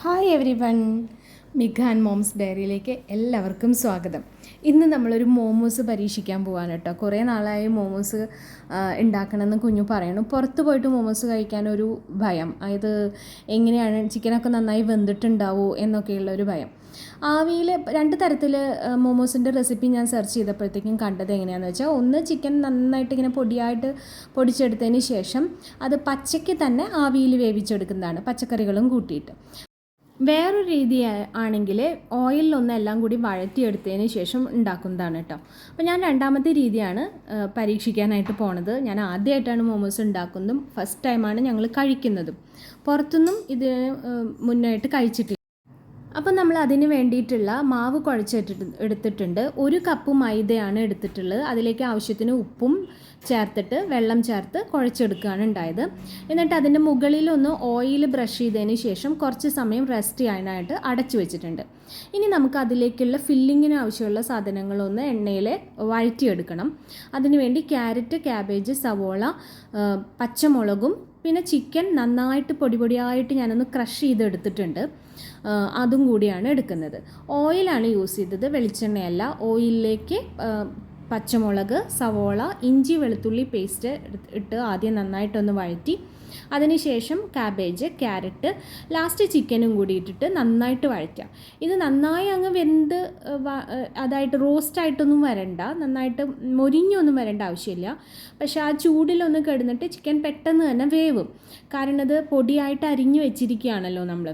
Hi everyone മിഖാൻ moms ഡയറിയിലേക്ക് എല്ലാവർക്കും സ്വാഗതം. ഇന്ന് നമ്മളൊരു മോമോസ് പരീക്ഷിക്കാൻ പോവാണ് കേട്ടോ. കുറേ നാളായി മോമോസ് ഉണ്ടാക്കണമെന്ന് കുഞ്ഞു പറയണു പുറത്ത് പോയിട്ട് മോമോസ് കഴിക്കാൻ ഒരു ഭയം. അതായത് എങ്ങനെയാണ് ചിക്കനൊക്കെ നന്നായി വെന്തിട്ടുണ്ടാവോ എന്നൊക്കെയുള്ള ഒരു ഭയം. ആവിയിൽ രണ്ട് തരത്തിൽ മോമോസിന്റെ റെസിപ്പി ഞാൻ സെർച്ച് ചെയ്തപ്പോഴത്തേക്കും കണ്ടത് എങ്ങനെയാണെന്ന് വെച്ചാൽ ഒന്ന് ചിക്കൻ നന്നായിട്ട് ഇങ്ങനെ പൊടിയായിട്ട് പൊടിച്ചെടുത്തതിന് ശേഷം അത് പച്ചയ്ക്ക് തന്നെ ആവിയിൽ വേവിച്ചെടുക്കുന്നതാണ്. പച്ചക്കറികളും കൂട്ടിയിട്ട്. വേറൊരു രീതി ആണെങ്കിൽ ഓയിലൊന്നെല്ലാം കൂടി വഴറ്റിയെടുത്തതിന് ശേഷം ഉണ്ടാക്കുന്നതാണ് കേട്ടോ അപ്പോൾ ഞാൻ രണ്ടാമത്തെ രീതിയാണ് പരീക്ഷിക്കാനായിട്ട് പോണത്. ഞാൻ ആദ്യമായിട്ടാണ് മോമോസ് ഉണ്ടാക്കുന്നതും ഫസ്റ്റ് ടൈമാണ് ഞങ്ങൾ കഴിക്കുന്നതും. പുറത്തുനിന്നും ഇതിന് ആ, മുന്നായിട്ട് കഴിച്ചിട്ടില്ല. അപ്പം നമ്മൾ അതിന് വേണ്ടിയിട്ടുള്ള മാവ് കുഴച്ചിട്ട് എടുത്തിട്ടുണ്ട്. ഒരു കപ്പ് മൈദയാണ് എടുത്തിട്ടുള്ളത്. അതിലേക്ക് ആവശ്യത്തിന് ഉപ്പും ചേർത്തിട്ട് വെള്ളം ചേർത്ത് കുഴച്ചെടുക്കുകയാണ് ഉണ്ടായത്. എന്നിട്ട് അതിന്റെ മുകളിലൊന്ന് ഓയിൽ ബ്രഷ് ചെയ്തതിന് ശേഷം കുറച്ച് സമയം റെസ്റ്റ് ചെയ്യാനായിട്ട് അടച്ചു വെച്ചിട്ടുണ്ട്. ഇനി നമുക്ക് അതിലേക്കുള്ള ഫില്ലിങ്ങിന് ആവശ്യമുള്ള സാധനങ്ങളൊന്ന് എണ്ണയിൽ വഴറ്റിയെടുക്കണം. അതിനുവേണ്ടി ക്യാരറ്റ് ക്യാബേജ് സവോള പച്ചമുളകും പിന്നെ ചിക്കൻ നന്നായിട്ട് പൊടി പൊടിയായിട്ട് ഞാനൊന്ന് ക്രഷ് ചെയ്തെടുത്തിട്ടുണ്ട്. അതും കൂടിയാണ് എടുക്കുന്നത്. ഓയിലാണ് യൂസ് ചെയ്തത്. വെളിച്ചെണ്ണയല്ല. ഓയിലിലേക്ക് പച്ചമുളക് സവോള ഇഞ്ചി വെളുത്തുള്ളി പേസ്റ്റ് ഇട്ട് ആദ്യം നന്നായിട്ടൊന്ന് വഴറ്റി. അതിനുശേഷം കാബേജ് ക്യാരറ്റ് ലാസ്റ്റ് ചിക്കനും കൂടി ഇട്ടിട്ട് നന്നായിട്ട് വഴറ്റുക ഇത് നന്നായി അങ്ങ് വെന്ത് അതായിട്ട് റോസ്റ്റായിട്ടൊന്നും വരണ്ട. നന്നായിട്ട് മൊരിഞ്ഞൊന്നും വരേണ്ട ആവശ്യമില്ല. പക്ഷേ ആ ചൂടിലൊന്ന് കിടന്നിട്ട് ചിക്കൻ പെട്ടെന്ന് തന്നെ വേവും. കാരണം അത് പൊടിയായിട്ട് അരിഞ്ഞു വെച്ചിരിക്കുകയാണല്ലോ നമ്മൾ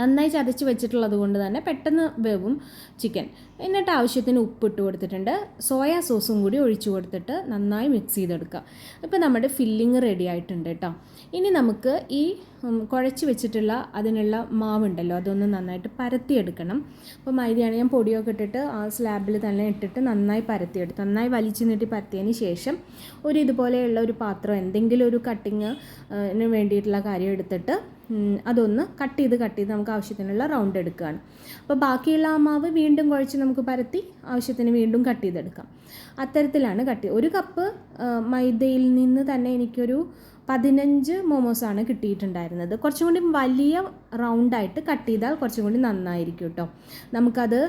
നന്നായി ചതച്ച് വെച്ചിട്ടുള്ളത് കൊണ്ട് തന്നെ പെട്ടെന്ന് വേവും ചിക്കൻ എന്നിട്ട് ആവശ്യത്തിന് ഉപ്പ് ഇട്ട് കൊടുത്തിട്ടുണ്ട് സോയാ സോസും കൂടി ഒഴിച്ചു കൊടുത്തിട്ട് നന്നായി മിക്സ് ചെയ്തെടുക്കുക. ഇപ്പോൾ നമ്മുടെ ഫില്ലിങ് റെഡി ആയിട്ടുണ്ട് കേട്ടോ. ഇനി നമുക്ക് ഈ കുഴച്ച് വെച്ചിട്ടുള്ള അതിനുള്ള മാവുണ്ടല്ലോ അതൊന്ന് നന്നായിട്ട് പരത്തിയെടുക്കണം. അപ്പോൾ മൈദയാണ് ഞാൻ പൊടിയൊക്കെ ഇട്ടിട്ട് ആ സ്ലാബിൽ തന്നെ ഇട്ടിട്ട് നന്നായി പരത്തിയെടുത്ത്. നന്നായി വലിച്ചു നീട്ടി പരത്തിയതിന് ശേഷം ഒരു ഇതുപോലെയുള്ള ഒരു പാത്രം എന്തെങ്കിലും ഒരു കട്ടിങ്ങിന് വേണ്ടിയിട്ടുള്ള കാര്യം എടുത്തിട്ട് അതൊന്ന് കട്ട് ചെയ്ത് കട്ട് ചെയ്ത് നമുക്ക് ആവശ്യത്തിനുള്ള റൗണ്ട് എടുക്കുകയാണ്. അപ്പോൾ ബാക്കിയുള്ള ആ മാവ് വീണ്ടും കുഴച്ച് നമുക്ക് പരത്തി ആവശ്യത്തിന് വീണ്ടും കട്ട് ചെയ്തെടുക്കാം. അത്തരത്തിലാണ് കട്ട് ഒരു കപ്പ് മൈദയിൽ നിന്ന് തന്നെ എനിക്കൊരു പതിനഞ്ച് മോമോസാണ് കിട്ടിയിട്ടുണ്ടായിരുന്നത്. കുറച്ചും കൂടി വലിയ റൗണ്ടായിട്ട് കട്ട് ചെയ്താൽ കുറച്ചും കൂടി നന്നായിരിക്കും കേട്ടോ നമുക്കത്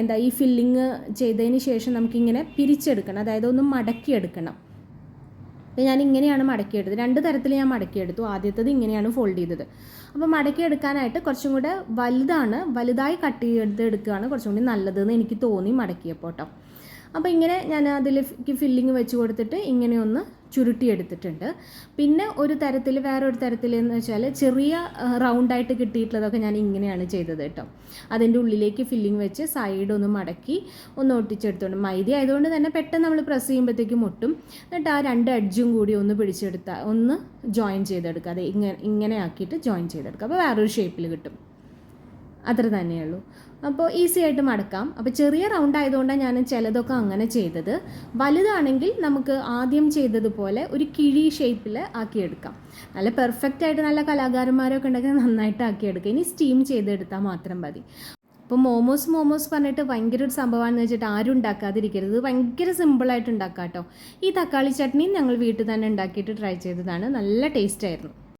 എന്താ ഈ ഫില്ലിങ് ചെയ്തതിന് ശേഷം നമുക്കിങ്ങനെ പിരിച്ചെടുക്കണം. അതായത് ഒന്ന് മടക്കിയെടുക്കണം. ഞാൻ ഇങ്ങനെയാണ് മടക്കിയെടുത്തത്. രണ്ട് തരത്തിൽ ഞാൻ മടക്കിയെടുത്തു. ആദ്യത്തത് ഇങ്ങനെയാണ് ഫോൾഡ് ചെയ്തത്. അപ്പോൾ മടക്കിയെടുക്കാനായിട്ട് കുറച്ചും കൂടെ വലുതാണ് വലുതായി കട്ട് ചെയ്ത് എടുക്കുകയാണ് കുറച്ചും കൂടി നല്ലതെന്ന് എനിക്ക് തോന്നി മടക്കിയപ്പോൾ കേട്ടോ. അപ്പോൾ ഇങ്ങനെ ഞാൻ അതിലേക്ക് ഫില്ലിങ് വെച്ച് കൊടുത്തിട്ട് ഇങ്ങനെ ഒന്ന് ചുരുട്ടിയെടുത്തിട്ടുണ്ട്. പിന്നെ ഒരു തരത്തിൽ വേറൊരു തരത്തിൽ എന്ന് വെച്ചാൽ ചെറിയ റൗണ്ടായിട്ട് കിട്ടിയിട്ടുള്ളതൊക്കെ ഞാൻ ഇങ്ങനെയാണ് ചെയ്തത് കേട്ടോ. അതിന്റെ ഉള്ളിലേക്ക് ഫില്ലിങ് വെച്ച് സൈഡ് ഒന്ന് മടക്കി ഒന്ന് ഒട്ടിച്ചെടുത്തോണ്ട് മൈദ ആയതുകൊണ്ട് തന്നെ പെട്ടെന്ന് നമ്മൾ പ്രസ് ചെയ്യുമ്പോഴത്തേക്കും മുട്ടും. എന്നിട്ട് ആ രണ്ട് അഡ്ജും കൂടി ഒന്ന് പിടിച്ചെടുത്താൽ ഒന്ന് ജോയിൻ ചെയ്തെടുക്കുക അത് ഇങ്ങനെ ഇങ്ങനെ ആക്കിയിട്ട് ജോയിൻ ചെയ്തെടുക്കുക അപ്പോൾ വേറൊരു ഷേപ്പിൽ കിട്ടും. അത്ര തന്നെയുള്ളൂ അപ്പോൾ ഈസി ആയിട്ട് മടക്കാം. അപ്പോൾ ചെറിയ റൗണ്ട് ആയതുകൊണ്ടാണ് ഞാൻ ചിലതൊക്കെ അങ്ങനെ ചെയ്തത്. വലുതാണെങ്കിൽ നമുക്ക് ആദ്യം ചെയ്തതുപോലെ ഒരു കിഴി ഷേപ്പിൽ ആക്കിയെടുക്കാം. നല്ല പെർഫെക്റ്റ് ആയിട്ട് നല്ല കലാകാരന്മാരൊക്കെ ഉണ്ടെങ്കിൽ നന്നായിട്ട് ആക്കിയെടുക്കുക ഇനി സ്റ്റീം ചെയ്തെടുത്താൽ മാത്രം മതി. അപ്പോൾ മോമോസ് മോമോസ് പറഞ്ഞിട്ട് ഭയങ്കര ഒരു സംഭവമാണെന്ന് വെച്ചിട്ട് ആരും ഉണ്ടാക്കാതിരിക്കരുത്. ഭയങ്കര സിമ്പിളായിട്ട് ഉണ്ടാക്കാം കേട്ടോ. ഈ തക്കാളി ചട്നിയും ഞങ്ങൾ വീട്ടിൽ തന്നെ ഉണ്ടാക്കിയിട്ട് ട്രൈ ചെയ്തതാണ്. നല്ല ടേസ്റ്റ് ആയിരുന്നു.